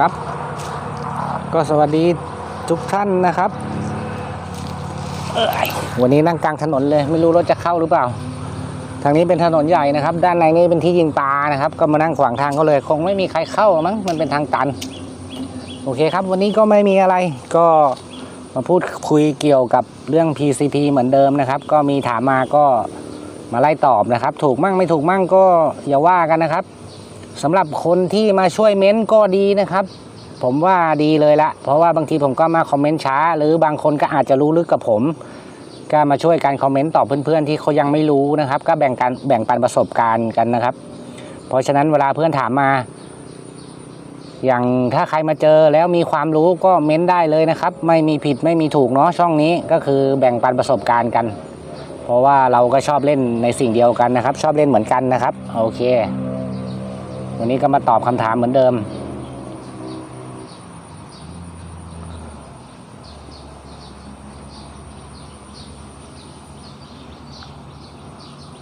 ครับ ก็สวัสดีทุกท่านนะครับวันนี้นั่งกลางถนนเลยไม่รู้รถจะเข้าหรือเปล่า ทางนี้เป็นถนนใหญ่นะครับ ด้านในนี่เป็นที่ยิงปลานะครับ ก็มานั่งขวางทางเขาเลย คงไม่มีใครเข้ามั้งมันเป็นทางตัน โอเคครับ วันนี้ก็ไม่มีอะไรก็มาพูดคุยเกี่ยวกับเรื่อง PCP เหมือนเดิมนะครับ ก็มีถามมาก็มาไล่ตอบนะครับ ถูกมั่งไม่ถูกมั่งก็อย่าว่ากันนะครับ สำหรับคนที่มาช่วยเม้นก็ดีนะครับ ผมว่าดีเลยละ เพราะว่าบางทีผมก็มาคอมเมนต์ช้า หรือบางคนก็อาจจะรู้ลึกกับผม ก็มาช่วยกันคอมเมนต์ตอบเพื่อนๆ ที่เขายังไม่รู้นะครับ ก็แบ่งกันแบ่งปันประสบการณ์กันนะครับ เพราะฉะนั้นเวลาเพื่อนถามมา อย่างถ้าใครมาเจอแล้วมีความรู้ก็เม้นได้เลยนะครับ ไม่มีผิดไม่มีถูกเนาะช่องนี้ก็คือแบ่งปันประสบการณ์กัน เพราะว่าเราก็ชอบเล่นในสิ่งเดียวกันนะครับ ชอบเล่นเหมือนกันนะครับโอเค วันนี้ก็มาตอบคำถามเหมือนเดิม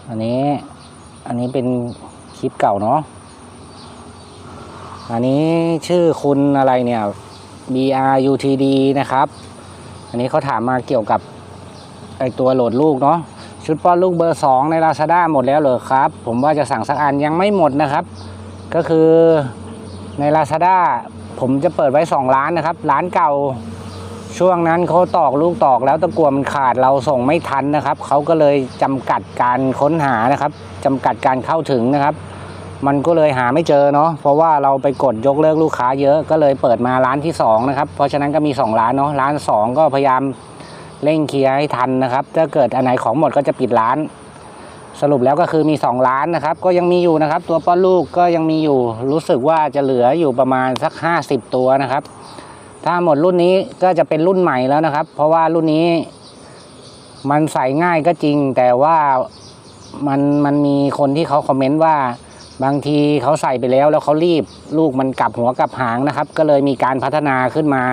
อันนี้ อันนี้เป็นคลิปเก่าเนาะ อันนี้ชื่อคุณอะไรเนี่ย BRUTD นะครับ อันนี้เขาถามมาเกี่ยวกับไอตัวโหลดลูกเนาะชุดป้อนลูกเบอร์ 2 ใน Lazada หมดแล้วเหรอครับ ผมว่าจะสั่งสักอันยังไม่หมดนะครับ ก็คือใน Lazada ผมจะเปิดไว้ 2 ร้านนะครับ ร้านเก่าช่วงนั้นเขาตอกลูกตอกแล้วตะกลัวมันขาดเราส่งไม่ทันนะครับเขาก็เลยจำกัดการค้นหานะครับจำกัดการเข้าถึงนะครับ มันก็เลยหาไม่เจอเนาะเพราะว่าเราไปกดยกเลิกลูกค้าเยอะก็เลยเปิดมาร้านที่2นะครับเพราะฉะนั้นก็มี 2 ร้านเนาะร้าน 2 ก็พยายามเร่งเคลียร์ให้ทันนะครับ ถ้าเกิดอันไหนของหมดก็จะปิดร้าน สรุปแล้วก็คือมี2ร้านนะครับ ก็ยังมีอยู่นะครับ ตัวป้อนลูกก็ยังมีอยู่ รู้สึกว่าจะเหลืออยู่ประมาณสัก 50 ตัวนะครับ ถ้าหมดรุ่นนี้ก็จะเป็นรุ่นใหม่แล้วนะครับ เพราะว่ารุ่นนี้ มันใส่ง่ายก็จริง แต่ว่ามันมันมีคนที่เขาคอมเมนต์ว่าบางทีเขาใส่ไปแล้วแล้วเขารีบ ลูกมันกลับหัวกลับหางนะครับ ก็เลยมีการพัฒนาขึ้นมา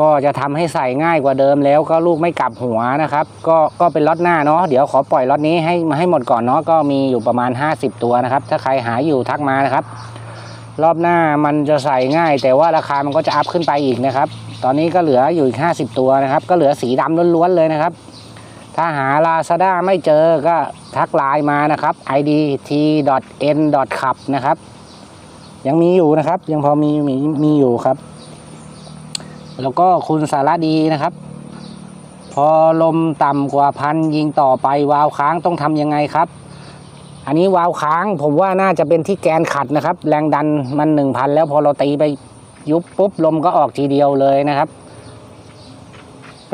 ก็จะทำให้ใส่ง่ายกว่าเดิมแล้วก็ลูกไม่กลับหัวนะครับ ก็ก็เป็นล็อตหน้าเนาะเดี๋ยวขอปล่อยล็อตนี้ให้มาให้หมดก่อนเนาะก็มีอยู่ประมาณ 50 ตัวนะครับ ถ้าใครหาอยู่ทักมานะครับ รอบหน้ามันจะใส่ง่าย แต่ว่าราคามันก็จะอัพขึ้นไปอีกนะครับ ตอนนี้ก็เหลืออยู่อีก 50 ตัวนะครับ ก็เหลือสีดำล้วนๆเลยนะครับ ถ้าหา Lazada ไม่เจอก็ทักไลน์มานะครับ id t n cup นะครับยังมีอยู่นะครับ ยังพอมีมีมีอยู่ครับ แล้วก็คุณสารดีนะครับ พอลมต่ำกว่าพันยิงต่อไปวาล์วค้างต้องทำยังไงครับ อันนี้วาล์วค้างผมว่าน่าจะเป็นที่แกนขัดนะครับ แรงดันมันหนึ่งพันแล้วพอเราตีไปยุบปุ๊บลมก็ออกทีเดียวเลยนะครับ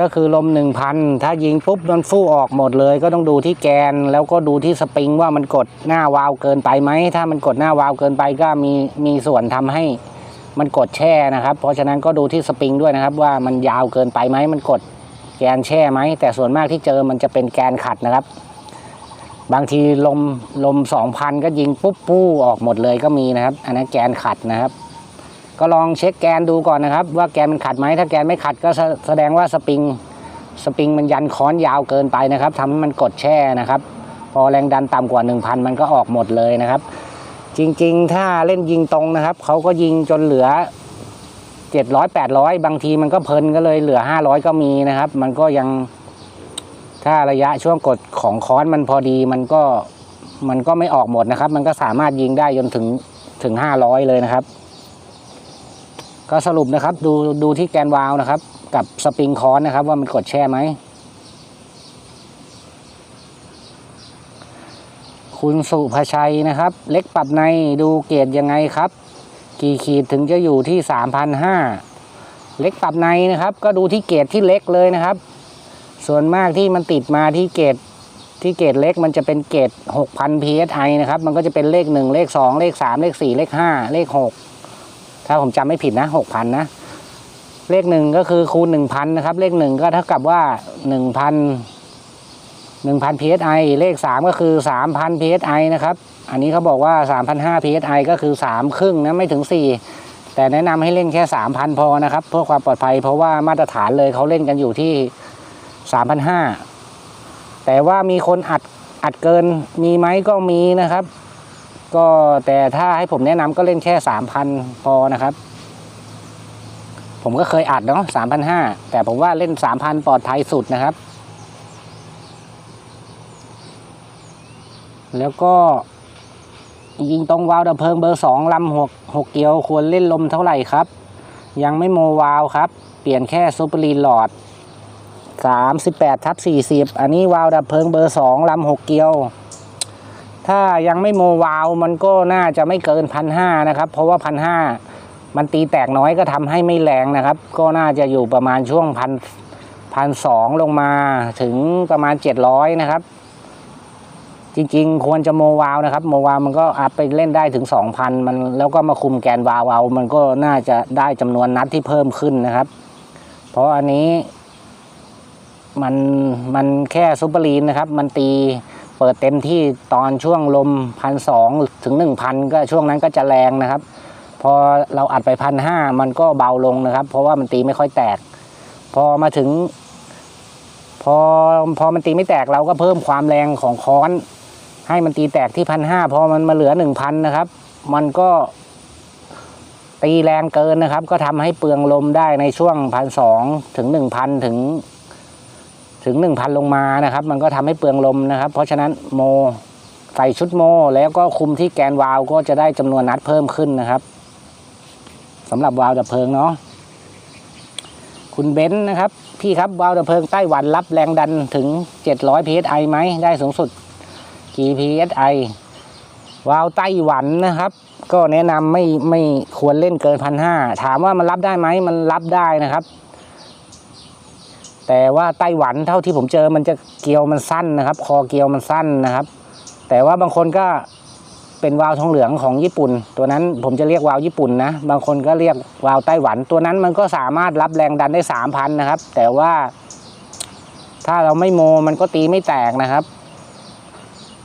ก็คือลมหนึ่งพันถ้ายิงปุ๊บมันฟู่ออกหมดเลย ก็ต้องดูที่แกนแล้วก็ดูที่สปริงว่ามันกดหน้าวาล์วเกินไปไหมถ้ามันกดหน้าวาล์วเกินไปก็มีมีส่วนทำให้ มันกดแช่นะครับ เพราะฉะนั้นก็ดูที่สปริงด้วยนะครับ ว่ามันยาวเกินไปไหมมันกดแกนแช่ไหมแต่ส่วนมากที่เจอมันจะเป็นแกนขัดนะครับ บางทีลมลมสองพันก็ยิงปุ๊บปู้ออกหมดเลยก็มีนะครับ อันนั้นแกนขัดนะครับ ก็ลองเช็คแกนดูก่อนนะครับ ว่าแกนมันขัดไหมถ้าแกนไม่ขัดก็แสแสดงว่าสปริงสปริงมันยันค้อนยาวเกินไปนะครับทำให้มันกดแช่นะครับ พอแรงดันต่ำกว่า 1,000 มันก็ออกหมดเลยนะครับ จริงๆ ถ้าเล่นยิงตรงนะครับ เขาก็ยิงจนเหลือ700 800บางทีมันก็เพลินก็เลยเหลือ500ก็มีนะครับ มันก็ยังถ้าระยะช่วงกดของค้อนมันพอดีมันก็มันก็ไม่ออกหมดนะครับ มันก็สามารถยิงได้จนถึงถึง500เลยนะครับ ก็สรุปนะครับ ดูดูที่แกนวาล์วนะครับ กับสปริงคอนนะครับ ว่ามันกดแช่ไหม คุณสุภชัยนะครับ เล็กปรับในดูเกรดยังไงครับ กี่ขีดถึงจะอยู่ที่3,500เล็กปรับในนะครับ ก็ดูที่เกรดที่เล็กเลยนะครับ ส่วนมากที่มันติดมาที่เกรดที่เกรดเล็กมันจะเป็นเกรด6,000 psi นะครับ มันก็จะเป็นเลข 1 เลข 2 เลข 3 เลข 4 เลข 5 เลข 6 ถ้าผมจำไม่ผิดนะ 6,000 นะ เลขหนึ่งก็คือคูณหนึ่งพันนะครับ เลขหนึ่งก็เท่ากับว่าห นึ่งพันหนึ่งพัน psi เลขสามก็คือสามพัน psi นะครับ อันนี้เขาบอกว่าสามพันห้า psi ก็คือสามครึ่งนะไม่ถึงสี่แต่แนะนำให้เล่นแค่สามพันพอนะครับเพื่อความปลอดภัยเพราะว่ามาตรฐานเลยเขาเล่นกันอยู่ที่สามพันห้าแต่ว่ามีคนอัดอัดเกินมีไหมก็มีนะครับ ก็แต่ถ้าให้ผมแนะนำก็เล่นแค่สามพันพอนะครับผมก็เคยอัดเนาะสามพันห้าแต่ผมว่าเล่นสามพันปลอดภัยสุดนะครับ แล้วก็ยิงตรงวาล์วดับเพลิงเบอร์สองลำหกหกเกียวควรเล่นลมเท่าไหร่ครับ ยังไม่โมวาล์วครับ เปลี่ยนแค่ซูเปอร์ลีนหลอดสามสิบแปดทับสี่สิบอันนี้วาล์วดับเพลิงเบอร์สองลำหกเกียว ถ้ายังไม่โมวาล์วมันก็น่าจะไม่เกินพันห้านะครับ เพราะว่าพันห้ามันตีแตกน้อยก็ทำให้ไม่แรงนะครับ ก็น่าจะอยู่ประมาณช่วงพันพันสองลงมาถึงประมาณเจ็ดร้อยนะครับ จริงๆ ควรจะโมวาวนะครับ โมวาวมันก็อัพไปเล่นได้ถึง 2,000 มันแล้วก็มาคุมแกนวาวเอา มันก็น่าจะได้จำนวนนัดที่เพิ่มขึ้นนะครับ เพราะอันนี้ มันมันแค่ซูเปอร์ลีนนะครับ มันตีเปิดเต็มที่ตอนช่วงลมพันสองถึงหนึ่งพันก็ช่วงนั้นก็จะแรงนะครับ พอเราอัดไปพันห้ามันก็เบาลงนะครับ เพราะว่ามันตีไม่ค่อยแตก พอมาถึง พอพอมันตีไม่แตกเราก็เพิ่มความแรงของค้อน ให้มันตีแตกที่พันห้าพอมันมาเหลือหนึ่งพันนะครับ มันก็ตีแรงเกินนะครับ ก็ทำให้เปลืองลมได้ในช่วงพันสองถึงหนึ่งพันถึง ถึงหนึ่งพันลงมานะครับ มันก็ทำให้เปลืองลมนะครับ เพราะฉะนั้นโมใส่ชุดโมแล้วก็คุมที่แกนวาล์วก็จะได้จำนวนนัดเพิ่มขึ้นนะครับสำหรับวาล์วดับเพลิงเนาะคุณเบนซ์นะครับ พี่ครับวาล์วดับเพลิงไต้หวันรับแรงดันถึง 700 psi ไหมได้สูงสุด กี่ psi วาล์วไต้หวันนะครับ ก็แนะนำไม่ไม่ควรเล่นเกินพันห้าถามว่ามันรับได้ไหมมันรับได้นะครับ แต่ว่าไต้หวันเท่าที่ผมเจอมันจะเกลียวมันสั้นนะครับ คอเกลียวมันสั้นนะครับ แต่ว่าบางคนก็เป็นวาวทองเหลืองของญี่ปุ่น ตัวนั้นผมจะเรียกวาวญี่ปุ่นนะ บางคนก็เรียกวาวไต้หวัน ตัวนั้นมันก็สามารถรับแรงดันได้สามพันนะครับ แต่ว่าถ้าเราไม่โมมันก็ตีไม่แตกนะครับ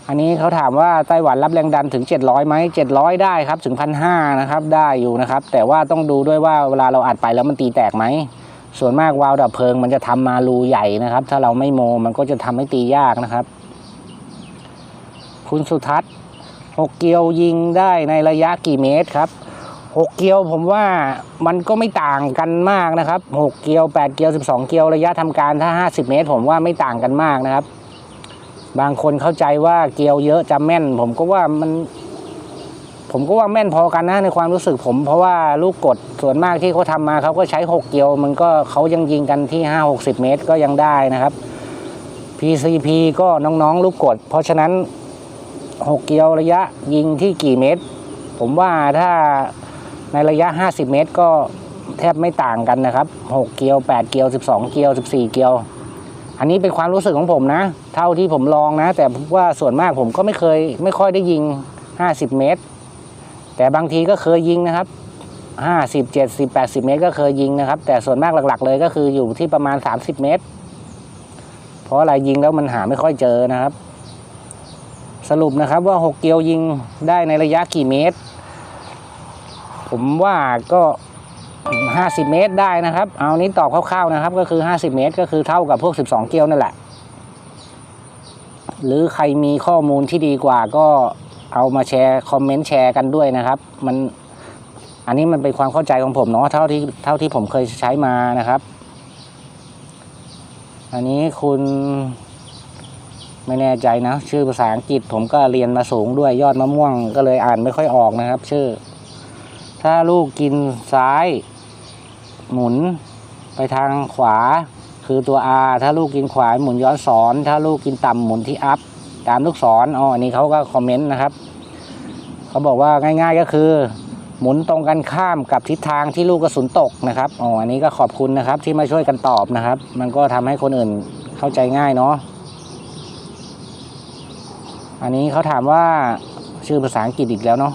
อันนี้เขาถามว่าไต้หวันรับแรงดันถึง 700ไหม700 ได้ครับถึงพันห้านะครับได้อยู่นะครับ แต่ว่าต้องดูด้วยว่าเวลาเราอัดไปแล้วมันตีแตกไหมส่วนมากวาล์วดับเพลิงมันจะทำมารูใหญ่นะครับ ถ้าเราไม่โมมันก็จะทำให้ตียากนะครับ คุณสุทัศน์หกเกียวยิงได้ในระยะกี่เมตรครับหกเกียวผมว่ามันก็ไม่ต่างกันมากนะครับหกเกียวแปดเกียวสิบสองเกียวระยะทำการถ้าห้าสิบเมตร ผมว่าไม่ต่างกันมากนะครับ บางคนเข้าใจว่าเกลียวเยอะจะแม่น ผมก็ว่ามัน ผมก็ว่าแม่นพอกันนะในความรู้สึกผม เพราะว่าลูกกดส่วนมากที่เขาทำมาเขาก็ใช้หกเกลียว มันก็เขายังยิงกันที่ห้าหกสิบเมตรก็ยังได้นะครับ PCP ก็น้องๆ ลูกกด เพราะฉะนั้นหกเกลียวระยะยิงที่กี่เมตร ผมว่าถ้าในระยะ 50 เมตร ก็แทบไม่ต่างกันนะครับ 6 เกลียว 8 เกลียว 12 เกลียว 14 เกลียว อันนี้เป็นความรู้สึกของผมนะ เท่าที่ผมลองนะ แต่ว่าส่วนมากผมก็ไม่เคย ไม่ค่อยได้ยิง 50 เมตร แต่บางทีก็เคยยิงนะครับ50 70 80 เมตร ก็เคยยิงนะครับ แต่ส่วนมากหลัก ๆ เลยก็คืออยู่ที่ประมาณ 30 เมตร เพราะอะไรยิงแล้วมันหาไม่ค่อยเจอนะครับ สรุปนะครับว่า 6 เกียวยิงได้ในระยะกี่เมตร ผมว่าก็ 50 เมตรได้นะครับ เอานี้ตอบคร่าวๆนะครับ ก็คือ 50 เมตร ก็คือเท่ากับพวก 12 เกลียวนั่นแหละ หรือใครมีข้อมูลที่ดีกว่าก็เอามาแชร์คอมเมนต์แชร์กันด้วยนะครับ มันอันนี้มันเป็นความเข้าใจของผมเนาะเท่าที่เท่าที่ผมเคยใช้มานะครับ อันนี้คุณไม่แน่ใจนะ ชื่อภาษาอังกฤษผมก็เรียนมาสูงด้วยยอดมะม่วง ก็เลยอ่านไม่ค่อยออกนะครับ ชื่อ ถ้าลูกกินซ้าย หมุนไปทางขวา คือตัว R ถ้าลูกกินขวาหมุนย้อนสอน ถ้าลูกกินต่ำหมุนที่อัพตามลูกศรอ๋ออันนี้เขาก็คอมเมนต์นะครับเขาบอกว่าง่าย ๆก็คือ หมุนตรงกันข้ามกับทิศทางที่ลูกกระสุนตกนะครับอ๋ออันนี้ก็ขอบคุณนะครับที่มาช่วยกันตอบนะครับ มันก็ทำให้คนอื่นเข้าใจง่ายเนาะอันนี้เขาถามว่าชื่อภาษาอังกฤษอีกแล้วเนาะ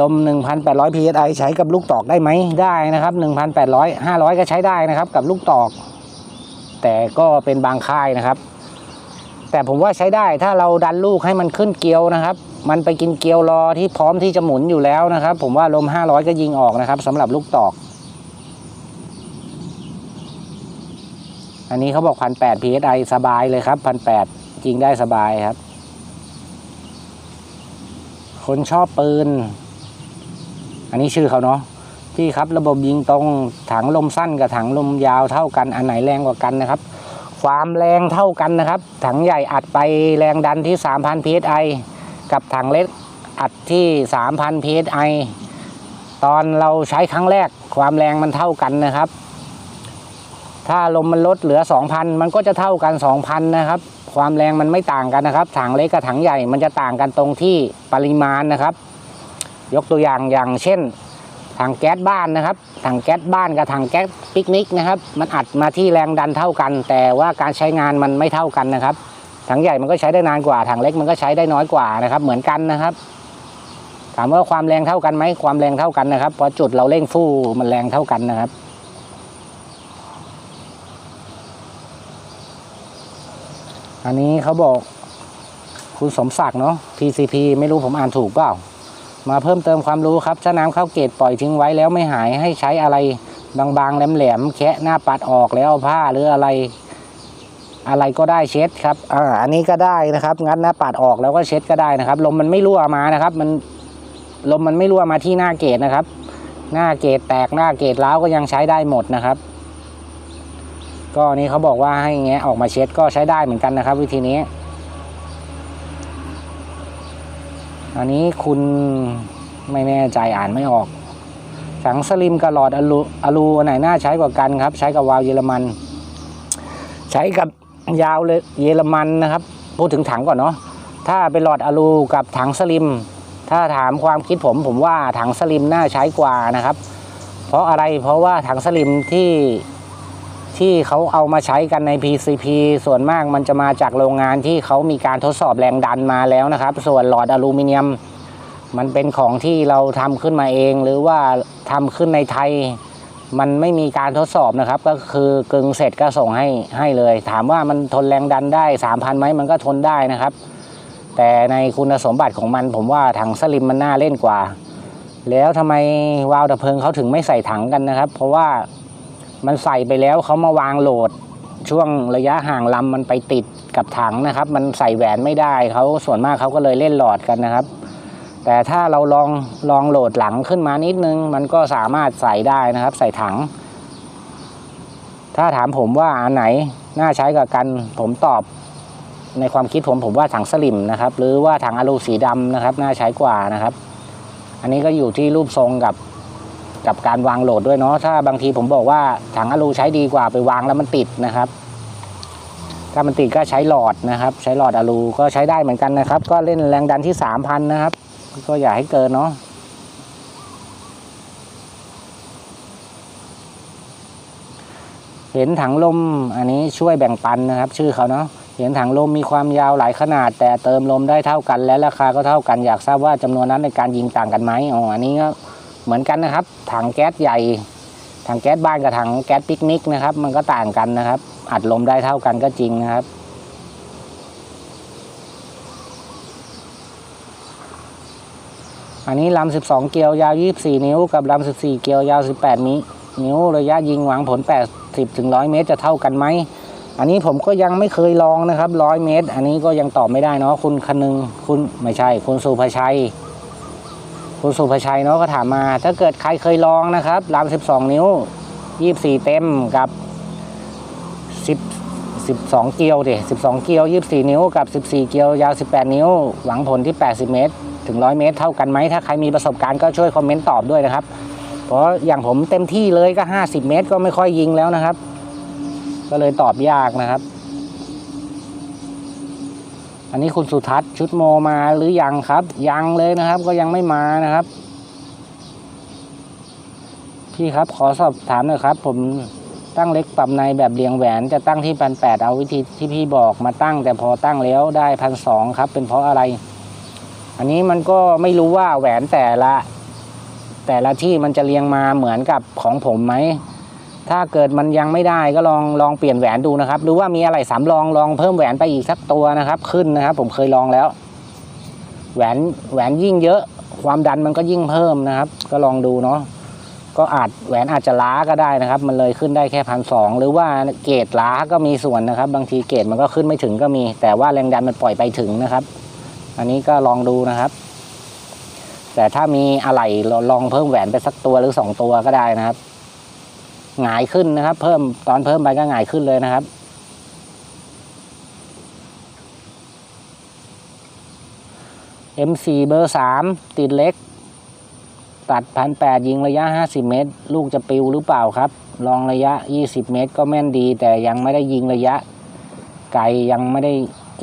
ลม 1,800 psi ใช้กับลูกตอกได้ไหมได้นะครับ 1,800 500 ก็ใช้ได้นะครับ กับลูกตอก แต่ก็เป็นบางค่ายนะครับ แต่ผมว่าใช้ได้ถ้าเราดันลูกให้มันขึ้นเกลียวนะครับ มันไปกินเกลียวรอที่พร้อมที่จะหมุนอยู่แล้วนะครับ ผมว่าลม 500 ก็ยิงออกนะครับสำหรับลูกตอก อันนี้เขาบอก 1,800 psi สบายเลยครับ 1,800ยิงได้สบายครับ คนชอบปืน อันนี้ชื่อเขาเนาะพี่ครับระบบยิงตรงถังลมสั้นกับถังลมยาวเท่ากันอันไหนแรงกว่ากันนะครับ ความแรงเท่ากันนะครับ ถังใหญ่อัดไปแรงดันที่ 3,000 psi กับถังเล็กอัดที่ 3,000 psi ตอนเราใช้ครั้งแรกความแรงมันเท่ากันนะครับ ถ้าลมมันลดเหลือ 2,000 มันก็จะเท่ากัน 2,000 นะครับ ความแรงมันไม่ต่างกันนะครับ ถังเล็กกับถังใหญ่มันจะต่างกันตรงที่ปริมาณนะครับ ยกตัวอย่างอย่างเช่นถังแก๊สบ้านนะครับถังแก๊สบ้านกับถังแก๊สปิกนิกนะครับ มันอัดมาที่แรงดันเท่ากัน แต่ว่าการใช้งานมันไม่เท่ากันนะครับถังใหญ่มันก็ใช้ได้นานกว่าถังเล็กมันก็ใช้ได้น้อยกว่านะครับ เหมือนกันนะครับ ถามว่าความแรงเท่ากันไหมความแรงเท่ากันนะครับ เพราะจุดเราเร่งฟู่มันแรงเท่ากันนะครับอันนี้เขาบอกคุณสมศักดิ์เนาะ PCP ไม่รู้ผมอ่านถูกเปล่า มาเพิ่มเติมความรู้ครับถ้าน้ำเข้าเกตปล่อยทิ้งไว้แล้วไม่หายให้ใช้อะไรบางๆแหลมๆแคะหน้าปัดออกแล้วเอาผ้าหรืออะไร อะไรก็ได้เช็ดครับอ่าอันนี้ก็ได้นะครับ งัดหน้าปัดออกแล้วก็เช็ดก็ได้นะครับ ลมมันไม่รั่วมานะครับ มันลมมันไม่รั่วมาที่หน้าเกตนะครับ หน้าเกตแตกหน้าเกตร้าวก็ยังใช้ได้หมดนะครับ ก็นี้เขาบอกว่าให้แงะออกมาเช็ดก็ใช้ได้เหมือนกันนะครับ วิธีนี้ อันนี้คุณไม่แน่ใจอ่านไม่ออกถังสลิมกับหลอดอลูอลูอันไหนน่าใช้กว่ากันครับ ใช้กับวาวเยอรมัน ใช้กับยาวเลยเยอรมันนะครับ พูดถึงถังก่อนเนาะถ้าเป็นหลอดอลูกับถังสลิม ถ้าถามความคิดผมผมว่าถังสลิมน่าใช้กว่านะครับ เพราะอะไรเพราะว่าถังสลิมที่ ที่เขาเอามาใช้กันใน PCP ส่วนมากมันจะมาจากโรงงานที่เขามีการทดสอบแรงดันมาแล้วนะครับ ส่วนหลอดอลูมิเนียม มันเป็นของที่เราทำขึ้นมาเอง หรือว่าทำขึ้นในไทย มันไม่มีการทดสอบนะครับ ก็คือกึงเสร็จก็ส่งให้ให้เลย ถามว่ามันทนแรงดันได้ 3,000ไหมมันก็ทนได้นะครับ แต่ในคุณสมบัติของมันผมว่าถังสลิมมันน่าเล่นกว่า แล้วทำไมวาล์วดับเพลิงเขาถึงไม่ใส่ถังกันนะครับ เพราะว่า มันใส่ไปแล้วเขามาวางโหลด ช่วงระยะห่างลำมันไปติดกับถังนะครับ มันใส่แหวนไม่ได้เขาส่วนมากเขาก็เลยเล่นหลอดกันนะครับ แต่ถ้าเราลองลองโหลดหลังขึ้นมานิดนึง มันก็สามารถใส่ได้นะครับ ใส่ถัง ถ้าถามผมว่าอันไหนน่าใช้กับกันผมตอบในความคิดผมผมว่าถังสลิมนะครับ หรือว่าถังอะลูสีดำนะครับ น่าใช้กว่านะครับ อันนี้ก็อยู่ที่รูปทรงกับ กับการวางโหลดด้วยเนาะถ้าบางทีผมบอกว่าถังอะลูใช้ดีกว่าไปวางแล้วมันติดนะครับ ถ้ามันติดก็ใช้หลอดนะครับ ใช้หลอดอะลูก็ใช้ได้เหมือนกันนะครับ ก็เล่นแรงดันที่สามพันนะครับ ก็อย่าให้เกินเนาะเห็นถังลมอันนี้ช่วยแบ่งปันนะครับ ชื่อเขาเนาะเห็นถังลมมีความยาวหลายขนาด แต่เติมลมได้เท่ากันและราคาก็เท่ากันอยากทราบว่าจำนวนนั้นในการยิงต่างกันไหมอ๋ออันนี้ก็ เหมือนกันนะครับ ถังแก๊สใหญ่ ถังแก๊สบ้านกับถังแก๊สปิกนิกนะครับ มันก็ต่างกันนะครับ อัดลมได้เท่ากันก็จริงนะครับอันนี้ลำ 12 เกลียวยาว 24 นิ้ว กับลำ 14 เกลียวยาว 18มินิ้ว ระยะยิงหวังผล 80ถึง100 เมตรจะเท่ากันไหม อันนี้ผมก็ยังไม่เคยลองนะครับ 100 เมตร อันนี้ก็ยังตอบไม่ได้เนาะ คุณคนึง คุณไม่ใช่ คุณสุภชัย คุณสุภชัยเนาะก็ถามมา ถ้าเกิดใครเคยลองนะครับลำ12 นิ้ว 24 เต็มกับ 10 12 เกลียวดิ12 เกลียว 24 นิ้วกับ 14 เกลียวยาว 18 นิ้ว หวังผลที่ 80 เมตร ถึง 100 เมตร เท่ากันไหม ถ้าใครมีประสบการณ์ก็ช่วยคอมเมนต์ตอบด้วยนะครับ เพราะอย่างผมเต็มที่เลยก็ 50 เมตร ก็ไม่ค่อยยิงแล้วนะครับ ก็เลยตอบยากนะครับ อันนี้คุณสุทัศน์ชุดโมมาหรือยังครับ ยังเลยนะครับ ก็ยังไม่มานะครับ พี่ครับขอสอบถามหน่อยครับ ผมตั้งเล็กปรับในแบบเรียงแหวนจะตั้งที่พันแปดเอาวิธีที่พี่บอกมาตั้ง แต่พอตั้งแล้วได้พันสองครับ เป็นเพราะอะไร อันนี้มันก็ไม่รู้ว่าแหวนแต่ละ แต่ละที่มันจะเรียงมาเหมือนกับของผมไหม ถ้าเกิดมันยังไม่ได้ก็ลองลองเปลี่ยนแหวนดูนะครับ หรือว่ามีอะไรสำรองลองเพิ่มแหวนไปอีกสักตัวนะครับ ขึ้นนะครับ ผมเคยลองแล้ว แหวนแหวนยิ่งเยอะ ความดันมันก็ยิ่งเพิ่มนะครับ ก็ลองดูเนาะก็อาจแหวนอาจจะล้าก็ได้นะครับ มันเลยขึ้นได้แค่พันสองหรือว่าเกรดล้าก็มีส่วนนะครับ บางทีเกรดมันก็ขึ้นไม่ถึงก็มี แต่ว่าแรงดันมันปล่อยไปถึงนะครับ อันนี้ก็ลองดูนะครับ แต่ถ้ามีอะไหล่เรลองเพิ่มแหวนไปสักตัวหรือสองตัวก็ได้นะครับ หงายขึ้นนะครับ เพิ่มตอนเพิ่มไปก็หงายขึ้นเลยนะครับ M4 เบอร์สามติดเล็ก ตัดพันแปดยิงระยะ 50 เมตร ลูกจะปิวหรือเปล่าครับ ลองระยะ 20 เมตร ก็แม่นดี แต่ยังไม่ได้ยิงระยะ ไกลยังไม่ได้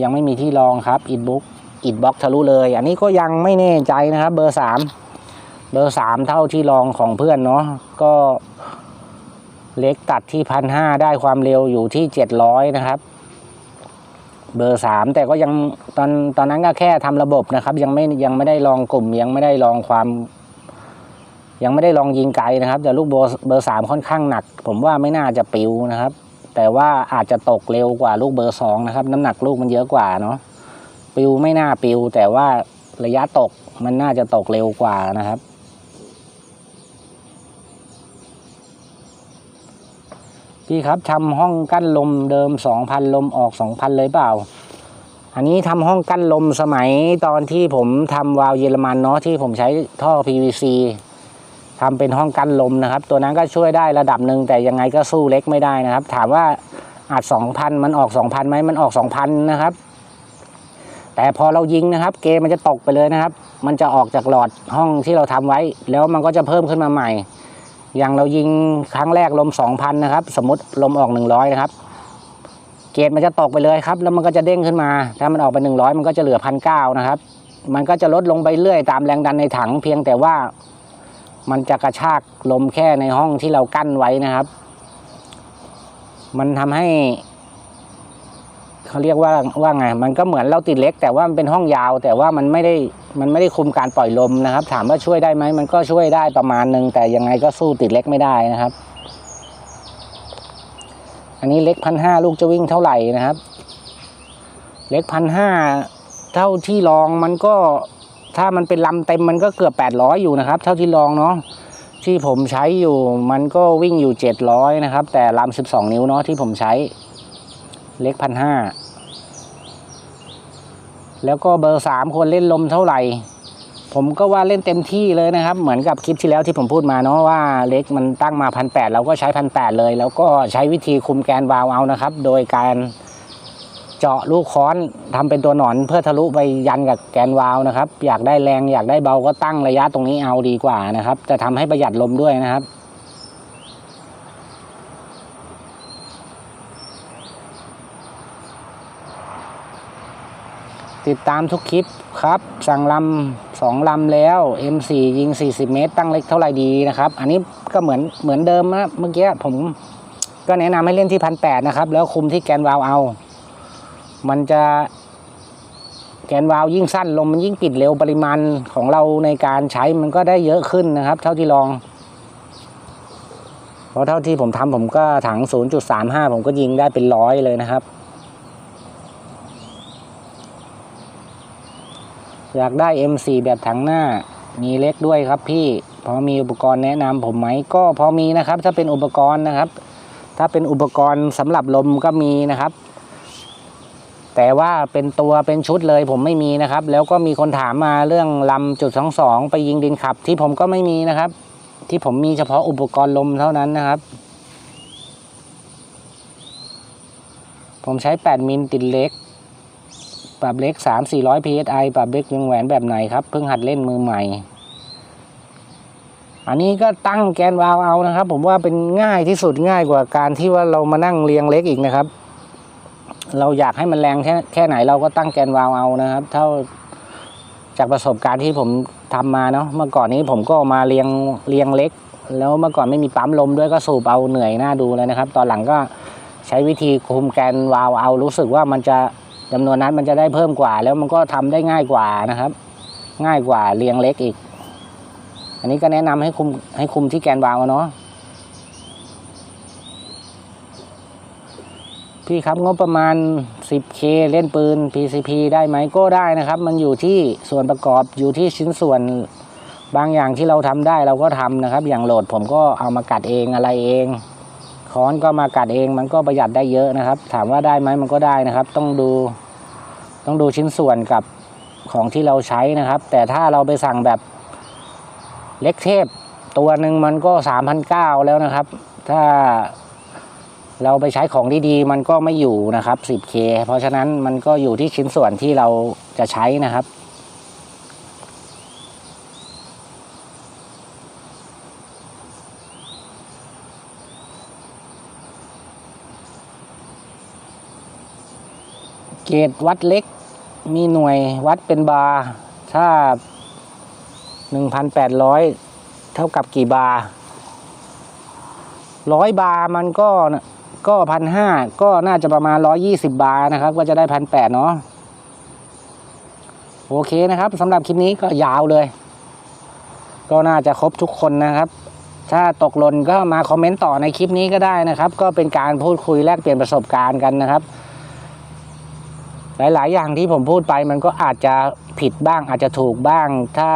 ยังไม่มีที่ลองครับอิดบุ๊กอิดบ็อกทะลุเลย อันนี้ก็ยังไม่แน่ใจนะครับ เบอร์สามเบอร์สามเท่าที่ลองของเพื่อนเนาะก็ เล็กตัดที่พันห้าได้ความเร็วอยู่ที่เจ็ดร้อยนะครับ เบอร์สามแต่ก็ยังตอนตอนนั้นก็แค่ทำระบบนะครับ ยังไม่ยังไม่ได้ลองกลุ่ม ยังไม่ได้ลองความ ยังไม่ได้ลองยิงไกลนะครับ แต่ลูกเบอร์เบอร์สามค่อนข้างหนัก ผมว่าไม่น่าจะปิวนะครับ แต่ว่าอาจจะตกเร็วกว่าลูกเบอร์สองนะครับ น้ำหนักลูกมันเยอะกว่าเนาะปิวไม่น่าปิว แต่ว่าระยะตกมันน่าจะตกเร็วกว่านะครับ พี่ครับทำห้องกั้นลมเดิมสองพันลมออกสองพันเลยเปล่า อันนี้ทำห้องกั้นลมสมัยตอนที่ผมทำวาล์วเยอรมันเนาะที่ผมใช้ท่อ PVC ทำเป็นห้องกั้นลมนะครับ ตัวนั้นก็ช่วยได้ระดับหนึ่งแต่ยังไงก็สู้เล็กไม่ได้นะครับ ถามว่าอาจสองพันมันออกสองพันไหมมันออกสองพันนะครับ แต่พอเรายิงนะครับ เกมมันจะตกไปเลยนะครับ มันจะออกจากหลอดห้องที่เราทำไว้ แล้วมันก็จะเพิ่มขึ้นมาใหม่ อย่างเรายิงครั้งแรกลมสองพันนะครับ สมมติลมออกหนึ่งร้อยนะครับ เกรดมันจะตกไปเลยครับ แล้วมันก็จะเด้งขึ้นมา ถ้ามันออกไปหนึ่งร้อยมันก็จะเหลือพันเก้านะครับ มันก็จะลดลงไปเรื่อยตามแรงดันในถัง เพียงแต่ว่ามันจะกระชากลมแค่ในห้องที่เรากั้นไว้นะครับ มันทำให้ เขาเรียกว่าว่าไง มันก็เหมือนเราติดเล็ก แต่ว่ามันเป็นห้องยาว แต่ว่ามันไม่ได้มันไม่ได้คุมการปล่อยลมนะครับ ถามว่าช่วยได้ไหมมันก็ช่วยได้ประมาณหนึ่งแต่ยังไงก็สู้ติดเล็กไม่ได้นะครับ อันนี้เล็กพันห้าลูกจะวิ่งเท่าไหร่นะครับ เล็กพันห้าเท่าที่ลองมันก็ถ้ามันเป็นลำเต็มมันก็เกือบแปดร้อยอยู่นะครับ เท่าที่ลองเนาะที่ผมใช้อยู่มันก็วิ่งอยู่เจ็ดร้อยนะครับ แต่ลำสิบสองนิ้วเนาะที่ผมใช้ เล็กพันห้าแล้วก็เบอร์สามคนเล่นลมเท่าไหร่ ผมก็ว่าเล่นเต็มที่เลยนะครับ เหมือนกับคลิปที่แล้วที่ผมพูดมาเนาะว่าเล็กมันตั้งมาพันแปดเราก็ใช้พันแปดเลย แล้วก็ใช้วิธีคุมแกนวาล์วเอานะครับ โดยการเจาะลูกค้อนทำเป็นตัวหนอนเพื่อทะลุไปยันกับแกนวาล์วนะครับ อยากได้แรงอยากได้เบาก็ตั้งระยะตรงนี้เอาดีกว่านะครับ จะทำให้ประหยัดลมด้วยนะครับ ติดตามทุกคลิปครับ สั่งลำสองลำแล้ว M4 ยิง 40 เมตร ตั้งเล็กเท่าไหร่ดีนะครับ อันนี้ก็เหมือนเหมือนเดิมนะเมื่อกี้ผมก็แนะนำให้เล่นที่พันแปดนะครับ แล้วคุมที่แกนวาลเอา มันจะแกนวาลยิ่งสั้นลมมันยิ่งปิดเร็วปริมาณของเราในการใช้มันก็ได้เยอะขึ้นนะครับ เท่าที่ลอง เพราะเท่าที่ผมทำผมก็ถัง 0.35 ผมก็ยิงได้เป็นร้อยเลยนะครับ อยากได้ M4 แบบถังหน้า มีเล็กด้วยครับพี่ พอมีอุปกรณ์แนะนำผมไหม ก็พอมีนะครับ ถ้าเป็นอุปกรณ์นะครับ ถ้าเป็นอุปกรณ์สำหรับลมก็มีนะครับ แต่ว่าเป็นตัวเป็นชุดเลยผมไม่มีนะครับ แล้วก็มีคนถามมาเรื่องลำจุดสองสองไปยิงดินขับ ที่ผมก็ไม่มีนะครับ ที่ผมมีเฉพาะอุปกรณ์ลมเท่านั้นนะครับ ผมใช้ 8 มิลติดเล็ก ปรับเล็กสามสี่ร้อย psi ปรับเล็กวงแหวนแบบไหนครับ เพิ่งหัดเล่นมือใหม่ อันนี้ก็ตั้งแกนวาล์วเอานะครับ ผมว่าเป็นง่ายที่สุดง่ายกว่าการที่ว่าเรามานั่งเรียงเล็กอีกนะครับ เราอยากให้มันแรงแค่แค่ไหนเราก็ตั้งแกนวาล์วเอานะครับ เท่าจากประสบการณ์ที่ผมทำมาเนาะเมื่อก่อนนี้ผมก็มาเรียงเรียงเล็ก แล้วเมื่อก่อนไม่มีปั๊มลมด้วยก็สูบเอาเหนื่อยหน้าดูเลยนะครับ ตอนหลังก็ใช้วิธีคุมแกนวาล์วเอารู้สึกว่ามันจะ จำนวนนั้นมันจะได้เพิ่มกว่า แล้วมันก็ทำได้ง่ายกว่านะครับ ง่ายกว่าเรียงเล็กอีก อันนี้ก็แนะนำให้คุมให้คุมที่แกนวาวเนาะพี่ครับงบประมาณ 10K เล่นปืน PCP ได้ไหมก็ได้นะครับ มันอยู่ที่ส่วนประกอบอยู่ที่ชิ้นส่วนบางอย่างที่เราทำได้เราก็ทำนะครับ อย่างโหลดผมก็เอามากัดเองอะไรเอง ค้อนก็มากัดเองมันก็ประหยัดได้เยอะนะครับ ถามว่าได้ไหมมันก็ได้นะครับ ต้องดูต้องดูชิ้นส่วนกับของที่เราใช้นะครับ แต่ถ้าเราไปสั่งแบบเล็กเทพ ตัวหนึ่งมันก็สามพันเก้าแล้วนะครับ ถ้าเราไปใช้ของดีๆ มันก็ไม่อยู่นะครับ 10K เพราะฉะนั้นมันก็อยู่ที่ชิ้นส่วนที่เราจะใช้นะครับ เกตวัดเล็ก มีหน่วยวัดเป็นบาร์ถ้า 1,800 เท่ากับกี่บาร์ร้อยบาร์มันก็ก็พันห้าก็น่าจะประมาณ120บาร์นะครับ ก็จะได้พันแปดเนาะโอเคนะครับสำหรับคลิปนี้ก็ยาวเลย ก็น่าจะครบทุกคนนะครับ ถ้าตกหล่นก็มาคอมเมนต์ต่อในคลิปนี้ก็ได้นะครับ ก็เป็นการพูดคุยแลกเปลี่ยนประสบการณ์กันนะครับ หลาย ๆ อย่างที่ผมพูดไปมันก็อาจจะผิดบ้างอาจจะถูกบ้าง ถ้า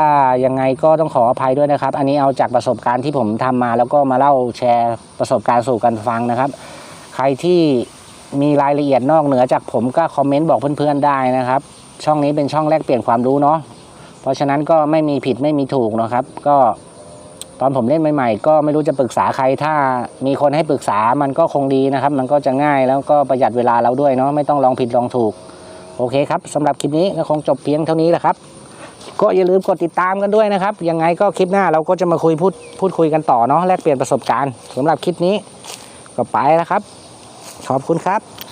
ยังไงก็ต้องขออภัยด้วยนะครับ อันนี้เอาจากประสบการณ์ที่ผมทำมา แล้วก็มาเล่าแชร์ประสบการณ์สู่กันฟังนะครับ ใครที่มีรายละเอียดนอกเหนือจากผมก็คอมเมนต์บอกเพื่อน ๆ ได้นะครับ ช่องนี้เป็นช่องแลกเปลี่ยนความรู้เนาะเพราะฉะนั้นก็ไม่มีผิดไม่มีถูกนะครับ ก็ตอนผมเล่นใหม่ๆ ก็ไม่รู้จะปรึกษาใครถ้ามีคนให้ปรึกษามันก็คงดีนะครับ มันก็จะง่ายแล้วก็ประหยัดเวลาเราด้วยเนาะไม่ต้องลองผิดลองถูก โอเคครับสำหรับคลิปนี้ก็คงจบเพียงเท่านี้แหละครับ ก็อย่าลืมกดติดตามกันด้วยนะครับยังไงก็คลิปหน้าเราก็จะมาคุยพูดพูดคุยกันต่อเนาะแลกเปลี่ยนประสบการณ์สำหรับคลิปนี้ก็ไปแล้วครับ ขอบคุณครับ